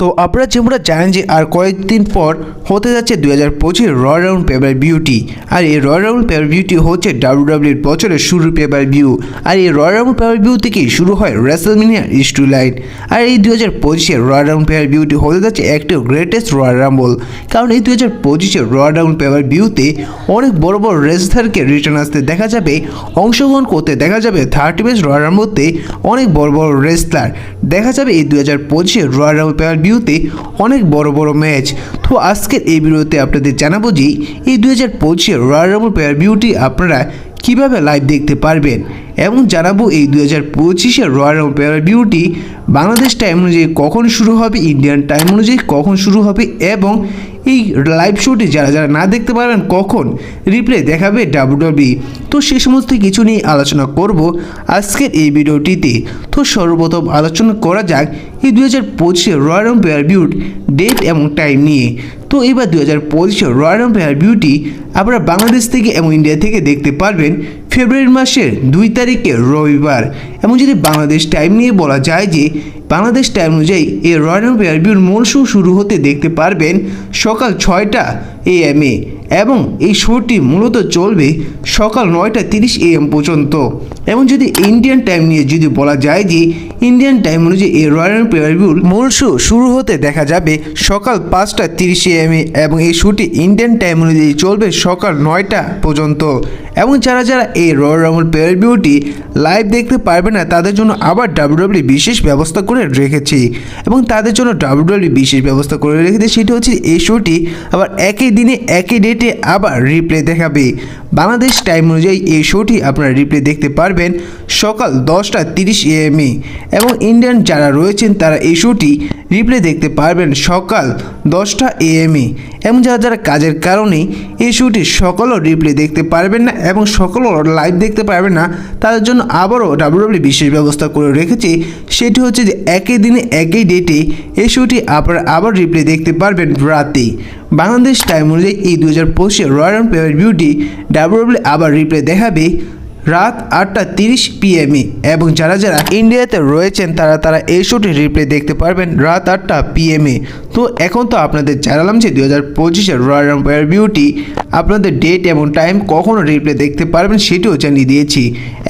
তো আপনারা যেমন জানেন যে আর কয়েকদিন পর হতে যাচ্ছে দুই হাজার পঁচিশ রয়্যাল রাউন্ড পেপার বিউটি আর এই রয়্যাল রাউন্ড পেপার বিউটি হচ্ছে ডাব্লিউডাব্লিউর বছরের শুরুর পেপার ভিউ আর এই রয়্যাল রাউন্ড পেপার ভিউ থেকেই শুরু হয় রেসেলমিনিয়ার স্টু লাইন আর এই দুই হাজার পঁচিশে রয়্যাল রাউন্ড পেপার বিউটি হতে যাচ্ছে একটি গ্রেটেস্ট রয়্যাল রাম্বল কারণ এই দুই হাজার পঁচিশে রয়্যাল রাউন্ড পেপার ভিউতে অনেক বড় বড় রেসলারকে রিটার্ন আসতে দেখা যাবে, অংশগ্রহণ করতে দেখা যাবে থার্টি বেস্ট রয়্যাল রাম্বলতে অনেক বড় বড় রেসলার দেখা যাবে এই দুই হাজার পঁচিশে রয়্যাল রাউন্ড পেপার ভিউতে অনেক বড় বড় ম্যাচ। তো আজকের এই ভিডিওতে আপনাদের জানাব যে এই দু হাজার পঁচিশে রয়্যাল রাম্বল পেয়ার ভিউটি আপনারা কীভাবে লাইভ দেখতে পারবেন এবং জানাব এই দু হাজার পঁচিশে royal pair beauty Bangladesh time অনুযায়ী কখন শুরু হবে ইন্ডিয়ান টাইম অনুযায়ী কখন শুরু হবে এবং এই লাইভ শোটি যারা যারা না দেখতে পারবেন কখন রিপ্লে দেখাবে ডাব্লিউডব্লিউ তো সে সমস্ত কিছু নিয়ে আলোচনা করব আজকের এই ভিডিওটিতে। তো সর্বপ্রথম আলোচনা করা যাক এই দু হাজার পঁচিশে রয়্যাল পেয়ার বিউট ডেট এবং টাইম নিয়ে। তো এবার দু হাজার পঁচিশে রয়্যাল পেয়ার বিউটি আপনারা বাংলাদেশ থেকে এবং ইন্ডিয়া থেকে দেখতে পারবেন। ফেব্রুয়ারি মাসের দুই তারিখে রবিবার। এবং যদি বাংলাদেশ টাইম নিয়ে বলা যায় যে বাংলাদেশ টাইম অনুযায়ী এই রয়্যাল পেয়ার বিউর মূল শো শুরু হতে দেখতে পারবেন সকাল ছয়টা এ এম এ এবং এই শোটি মূলত চলবে সকাল নয়টা তিরিশ এ এম পর্যন্ত। এবং যদি ইন্ডিয়ান টাইম নিয়ে যদি বলা যায় যে ইন্ডিয়ান টাইম অনুযায়ী এই রয়্যাল পেয়ার বিউর মূল শো শুরু হতে দেখা যাবে সকাল পাঁচটা তিরিশ এম এবং এই শোটি ইন্ডিয়ান টাইম অনুযায়ী চলবে সকাল নয়টা পর্যন্ত। এবং যারা যারা এই royal rumble pair beauty live দেখতে পারবে না, তাদের জন্য আবার ডাব্লিউডব্লিউ বিশেষ ব্যবস্থা করে রেখেছি। এবং তাদের জন্য ডাব্লিউডব্লিউ বিশেষ ব্যবস্থা করে রেখেছে, সেটি হচ্ছে এই শোটি আবার একই দিনে, একই ডেটে আবার রিপ্লে দেখাবে। বাংলাদেশ টাইম অনুযায়ী এই শোটি আপনারা রিপ্লে দেখতে পারবেন সকাল দশটা তিরিশ এএমএ এবং ইন্ডিয়ান যারা রয়েছেন, তারা এই শোটি রিপ্লে দেখতে পারবেন সকাল দশটা এএমএ এবং যারা যারা কাজের কারণে এই শোটি সকালও রিপ্লে দেখতে পারবেন না এবং সকালও লাইভ দেখতে পারবেন না, তাদের জন্য আবারও ডাব্লিউডব্লিউ বিশেষ ব্যবস্থা করে রেখেছে। সেটি হচ্ছে যে একই দিনে, একই ডেটে এই শোটি আপনারা আবার রিপ্লে দেখতে পারবেন রাতে। বাংলাদেশ টাইম অনুযায়ী এই দু হাজার পঁচিশে রয়্যাল পেপার বিউটি ডাব্লিউডব্লিউ আবার রিপ্লে দেখাবে রাত আটটা তিরিশ পিএমে এবং যারা যারা ইন্ডিয়াতে রয়েছেন, তারা তারা এই শোটি রিপ্লে দেখতে পারবেন রাত আটটা পিএমে তো এখন তো আপনাদের জানালাম যে দু হাজার পঁচিশের রয়্যাল এম্পায়ার বিউটি আপনাদের ডেট এবং টাইম কখন রিপ্লে দেখতে পারবেন সেটিও জানিয়ে দিয়েছি।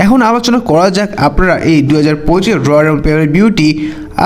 এখন আলোচনা করা যাক আপনারা এই দু হাজার পঁচিশের রয়্যাল এম্পায়ার বিউটি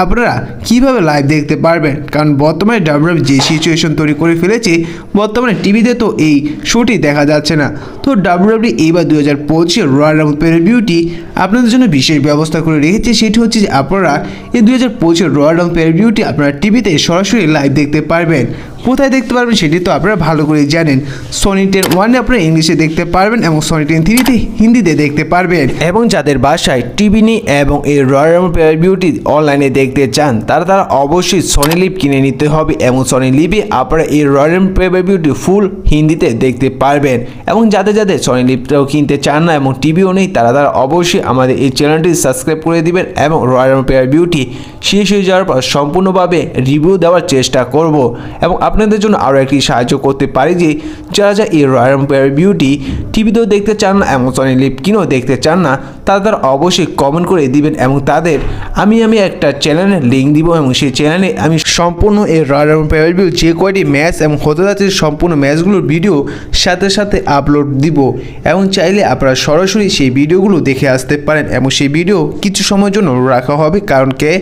আপনারা কীভাবে লাইভ দেখতে পারবেন? কারণ বর্তমানে ডাব্লিউ যে সিচুয়েশন তৈরি করে ফেলেছে, বর্তমানে টিভিতে তো এই শোটি দেখা যাচ্ছে না। তো ডাব্লিউডাব্লিউ এইবার দু হাজার পঁচিশে রয়্যাল রাম্পের বিউটি আপনাদের জন্য বিশেষ ব্যবস্থা করে রেখেছে। সেটি হচ্ছে যে আপনারা এই দু হাজার পঁচিশের রয়্যাল রাম্পের বিউটি আপনারা টিভিতে সরাসরি লাইভ দেখতে পারবেন। কোথায় দেখতে পারবেন সেটি তো আপনারা ভালো করে জানেন। সনি টেন ওয়ানে আপনারা ইংলিশে দেখতে পারবেন এবং সনি টেন থ্রিতে হিন্দিতে দেখতে পারবেন। এবং যাদের বাসায় টিভি নেই এবং এই রয়্যাল পেয়ার বিউটি অনলাইনে দেখতে চান, তারা তারা অবশ্যই সনি লিভ কিনে নিতে হবে এবং সনি লিভে আপনারা এই রয়্যাল পেয়ার বিউটি ফুল হিন্দিতে দেখতে পারবেন। এবং যাদের যাদের সনি লিভটাও কিনতে চান না এবং টিভিও নেই, তারা তারা অবশ্যই আমাদের এই চ্যানেলটি সাবস্ক্রাইব করে দিবেন এবং রয়্যাল পেয়ার বিউটি শেষ হয়ে যাওয়ার পর সম্পূর্ণভাবে রিভিউ দেওয়ার চেষ্টা করব। এবং আপনাদের জন্য আরও একটি সাহায্য করতে পারি যে, যারা যা এই রয়্যাল বিউটি টিভিতেও দেখতে চান না এবং সনি লিভ কিনেও দেখতে চান না, তারা তারা অবশ্যই কমেন্ট করে দিবেন এবং তাদের আমি আমি একটা চ্যানেলের লিঙ্ক দিব এবং সেই চ্যানেলে আমি সম্পূর্ণ এই রয়্যাল পেয়ার বিউ যে কয়টি ম্যাচ এবং হতে যাচ্ছে সম্পূর্ণ ম্যাচগুলোর ভিডিও সাথে সাথে আপলোড দিব এবং চাইলে আপনারা সরাসরি সেই ভিডিওগুলো দেখে আসতে পারেন এবং সেই ভিডিও কিছু সময়ের জন্য রাখা হবে কারণ কে?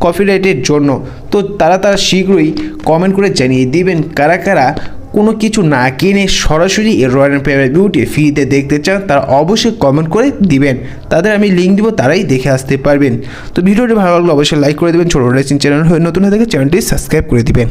কপিরাইটের জন্য। তো তারা তারা শীঘ্রই কমেন্ট করে জানিয়ে দিবেন কারা কারা কোনো কিছু না কিনে সরাসরি রয়্যাল এনফিল্ড বিউটি ফ্রিতে দেখতে চান, তারা অবশ্যই কমেন্ট করে দিবেন। তাদের আমি লিঙ্ক দিব, তারাই দেখে আসতে পারবেন। তো ভিডিওটি ভালো লাগলে অবশ্যই লাইক করে দেবেন। ছোটো রেসিং চ্যানেল হয়ে নতুন হয়ে থাকে চ্যানেলটি সাবস্ক্রাইব করে দিবেন।